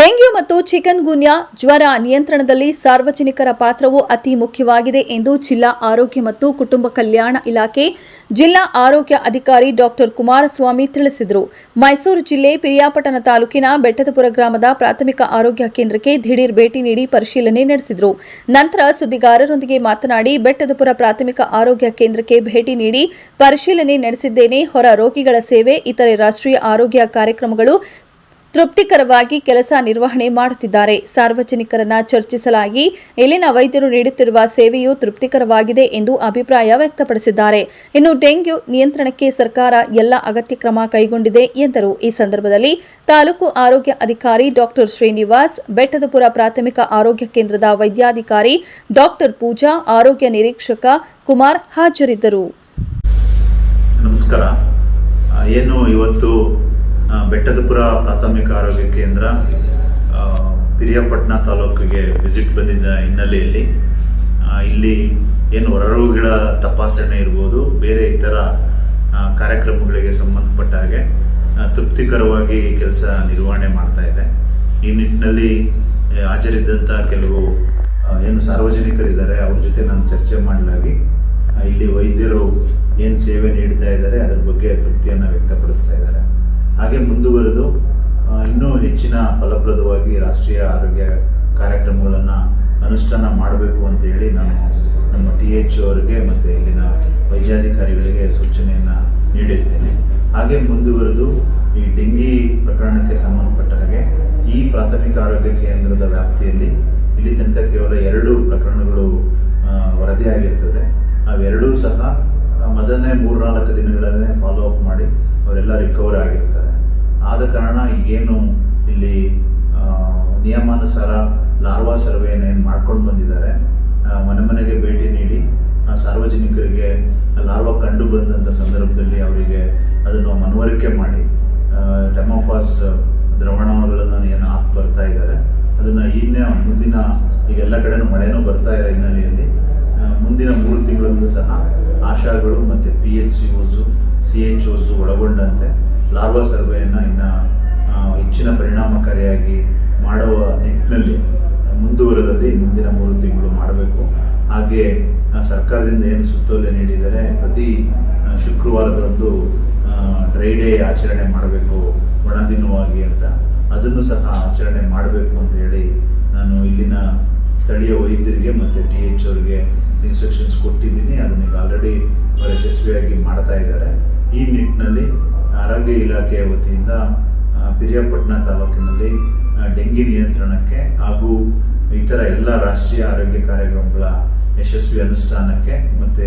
Dengue ಮತ್ತು chicken ಗುನ್ಯಾ ಜ್ವರ ನಿಯಂತ್ರಣದಲ್ಲಿ ಸಾರ್ವಜನಿಕರ ಪಾತ್ರವು ಅತಿ ಮುಖ್ಯವಾಗಿದೆ ಎಂದು ಜಿಲ್ಲಾ ಆರೋಗ್ಯ ಮತ್ತು ಕುಟುಂಬ ಕಲ್ಯಾಣ ಇಲಾಖೆ ಜಿಲ್ಲಾ ಆರೋಗ್ಯ ಅಧಿಕಾರಿ ಡಾಕ್ಟರ್ ಕುಮಾರಸ್ವಾಮಿ ತಿಳಿಸಿದರು. ಮೈಸೂರು ಜಿಲ್ಲೆ ಪಿರಿಯಾಪಟ್ಟಣ ತಾಲೂಕಿನ ಬೆಟ್ಟದಪುರ ಗ್ರಾಮದ ಪ್ರಾಥಮಿಕ ಆರೋಗ್ಯ ಕೇಂದ್ರಕ್ಕೆ ದಿಢೀರ್ ಭೇಟಿ ನೀಡಿ ಪರಿಶೀಲನೆ ನಡೆಸಿದರು. ನಂತರ ಸುದ್ದಿಗಾರರೊಂದಿಗೆ ಮಾತನಾಡಿ, ಬೆಟ್ಟದಪುರ ಪ್ರಾಥಮಿಕ ಆರೋಗ್ಯ ಕೇಂದ್ರಕ್ಕೆ ಭೇಟಿ ನೀಡಿ ಪರಿಶೀಲನೆ ನಡೆಸಿದ್ದೇನೆ. ಹೊರ ರೋಗಿಗಳ ಸೇವೆ, ಇತರೆ ರಾಷ್ಟ್ರೀಯ ಆರೋಗ್ಯ ಕಾರ್ಯಕ್ರಮಗಳು ತೃಪ್ತಿಕರವಾಗಿ ಕೆಲಸ ನಿರ್ವಹಣೆ ಮಾಡುತ್ತಿದ್ದಾರೆ. ಸಾರ್ವಜನಿಕರನ್ನ ಚರ್ಚಿಸಲಾಗಿ ಇಲ್ಲಿನ ವೈದ್ಯರು ನೀಡುತ್ತಿರುವ ಸೇವೆಯು ತೃಪ್ತಿಕರವಾಗಿದೆ ಎಂದು ಅಭಿಪ್ರಾಯ ವ್ಯಕ್ತಪಡಿಸಿದ್ದಾರೆ. ಇನ್ನು ಡೆಂಗ್ಯೂ ನಿಯಂತ್ರಣಕ್ಕೆ ಸರ್ಕಾರ ಎಲ್ಲ ಅಗತ್ಯ ಕ್ರಮ ಕೈಗೊಂಡಿದೆ ಎಂದರು. ಈ ಸಂದರ್ಭದಲ್ಲಿ ತಾಲೂಕು ಆರೋಗ್ಯ ಅಧಿಕಾರಿ ಡಾಕ್ಟರ್ ಶ್ರೀನಿವಾಸ್, ಬೆಟ್ಟದಪುರ ಪ್ರಾಥಮಿಕ ಆರೋಗ್ಯ ಕೇಂದ್ರದ ವೈದ್ಯಾಧಿಕಾರಿ ಡಾಕ್ಟರ್ ಪೂಜಾ, ಆರೋಗ್ಯ ನಿರೀಕ್ಷಕ ಕುಮಾರ್ ಹಾಜರಿದ್ದರು. ಬೆಟ್ಟದಪುರ ಪ್ರಾಥಮಿಕ ಆರೋಗ್ಯ ಕೇಂದ್ರ ಪಿರಿಯಾಪಟ್ಟಣ ತಾಲೂಕಿಗೆ ವಿಸಿಟ್ ಬಂದಿದ್ದ ಹಿನ್ನೆಲೆಯಲ್ಲಿ ಇಲ್ಲಿ ಏನು ಹೊರರೋಗಿಗಳ ತಪಾಸಣೆ ಇರ್ಬೋದು, ಬೇರೆ ಇತರ ಕಾರ್ಯಕ್ರಮಗಳಿಗೆ ಸಂಬಂಧಪಟ್ಟ ಹಾಗೆ ತೃಪ್ತಿಕರವಾಗಿ ಕೆಲಸ ನಿರ್ವಹಣೆ ಮಾಡ್ತಾ ಇದೆ. ಈ ನಿಟ್ಟಿನಲ್ಲಿ ಹಾಜರಿದ್ದಂಥ ಕೆಲವು ಏನು ಸಾರ್ವಜನಿಕರಿದ್ದಾರೆ, ಅವ್ರ ಜೊತೆ ನಾನು ಚರ್ಚೆ ಮಾಡಲಾಗಿ ಇಲ್ಲಿ ವೈದ್ಯರು ಏನು ಸೇವೆ ನೀಡ್ತಾ ಇದ್ದಾರೆ, ಅದರ ಬಗ್ಗೆ ತೃಪ್ತಿಯನ್ನು ವ್ಯಕ್ತಪಡಿಸ್ತಾ ಇದ್ದಾರೆ. ಹಾಗೆ ಮುಂದುವರೆದು ಇನ್ನೂ ಹೆಚ್ಚಿನ ಫಲಪ್ರದವಾಗಿ ರಾಷ್ಟ್ರೀಯ ಆರೋಗ್ಯ ಕಾರ್ಯಕ್ರಮಗಳನ್ನು ಅನುಷ್ಠಾನ ಮಾಡಬೇಕು ಅಂತ ಹೇಳಿ ನಾನು ನಮ್ಮ ಟಿ ಎಚ್ ಅವರಿಗೆ ಮತ್ತು ಇಲ್ಲಿನ ವೈದ್ಯಾಧಿಕಾರಿಗಳಿಗೆ ಸೂಚನೆಯನ್ನು ನೀಡಿರ್ತೇನೆ. ಹಾಗೆ ಮುಂದುವರೆದು ಈ ಡೆಂಗಿ ಪ್ರಕರಣಕ್ಕೆ ಸಂಬಂಧಪಟ್ಟ ಹಾಗೆ ಈ ಪ್ರಾಥಮಿಕ ಆರೋಗ್ಯ ಕೇಂದ್ರದ ವ್ಯಾಪ್ತಿಯಲ್ಲಿ ಇಲ್ಲಿ ತನಕ ಕೇವಲ ಎರಡು ಪ್ರಕರಣಗಳು ವರದಿಯಾಗಿರ್ತದೆ. ಅವೆರಡೂ ಸಹ ಮೊದಲನೇ ಮೂರ್ನಾಲ್ಕು ದಿನಗಳಲ್ಲೇ ಫಾಲೋ ಅಪ್ ಮಾಡಿ ಅವರೆಲ್ಲ ರಿಕವರ್ ಆಗಿರ್ತಾರೆ. ಆದ ಕಾರಣ ಈಗೇನು ಇಲ್ಲಿ ನಿಯಮಾನುಸಾರ ಲಾರ್ವಾ ಸರ್ವೆಯನ್ನು ಏನು ಮಾಡ್ಕೊಂಡು ಬಂದಿದ್ದಾರೆ ಮನೆ ಮನೆಗೆ ಭೇಟಿ ನೀಡಿ ಸಾರ್ವಜನಿಕರಿಗೆ ಲಾರ್ವಾ ಕಂಡು ಬಂದಂಥ ಸಂದರ್ಭದಲ್ಲಿ ಅವರಿಗೆ ಅದನ್ನು ಮನವರಿಕೆ ಮಾಡಿ ಟೆಮೋಫಾಸ್ ದ್ರವಣಗಳನ್ನು ಏನು ಹಾಕಿ ಬರ್ತಾ ಇದ್ದಾರೆ. ಅದನ್ನು ಇನ್ನೇ ಮುಂದಿನ ಈಗ ಎಲ್ಲ ಕಡೆನೂ ಮಳೆನೂ ಬರ್ತಾ ಇರೋ ಹಿನ್ನೆಲೆಯಲ್ಲಿ ಮುಂದಿನ ಮೂರು ತಿಂಗಳಲ್ಲೂ ಸಹ ಆಶಾಗಳು ಮತ್ತು P H C ಓಸು C H ಓಸು ಒಳಗೊಂಡಂತೆ. ಲಾರ್ವಾ ಸರ್ವೆಯನ್ನು ಇನ್ನು ಹೆಚ್ಚಿನ ಪರಿಣಾಮಕಾರಿಯಾಗಿ ಮಾಡುವ ನಿಟ್ಟಿನಲ್ಲಿ, ಮುಂದುವರೆದಲ್ಲಿ ಮುಂದಿನ ಮೂರು ತಿಂಗಳು ಮಾಡಬೇಕು. ಹಾಗೆ ಸರ್ಕಾರದಿಂದ ಏನು ಸುತ್ತೋಲೆ ನೀಡಿದರೆ ಪ್ರತಿ ಶುಕ್ರವಾರದಂದು ಡ್ರೈ ಡೇ ಆಚರಣೆ ಮಾಡಬೇಕು, ಒಣದಿನವಾಗಿ ಅಂತ. ಅದನ್ನು ಸಹ ಆಚರಣೆ ಮಾಡಬೇಕು ಅಂತ ಹೇಳಿ ನಾನು ಇಲ್ಲಿನ ಸ್ಥಳೀಯ ವೈದ್ಯರಿಗೆ ಮತ್ತು ಟಿ ಎಚ್ ಅವರಿಗೆ ಇನ್ಸ್ಟ್ರಕ್ಷನ್ಸ್ ಕೊಟ್ಟಿದ್ದೀನಿ. ಅದನ್ನ ಈಗ ಆಲ್ರೆಡಿ ಯಶಸ್ವಿಯಾಗಿ ಮಾಡ್ತಾ ಇದ್ದಾರೆ. ಈ ನಿಟ್ಟಿನಲ್ಲಿ ಆರೋಗ್ಯ ಇಲಾಖೆಯ ವತಿಯಿಂದ ಪಿರಿಯಾಪಟ್ಟಣ ತಾಲೂಕಿನಲ್ಲಿ ಡೆಂಗಿ ನಿಯಂತ್ರಣಕ್ಕೆ ಹಾಗೂ ಇತರ ಎಲ್ಲ ರಾಷ್ಟ್ರೀಯ ಆರೋಗ್ಯ ಕಾರ್ಯಕ್ರಮಗಳ ಯಶಸ್ವಿ ಅನುಷ್ಠಾನಕ್ಕೆ ಮತ್ತು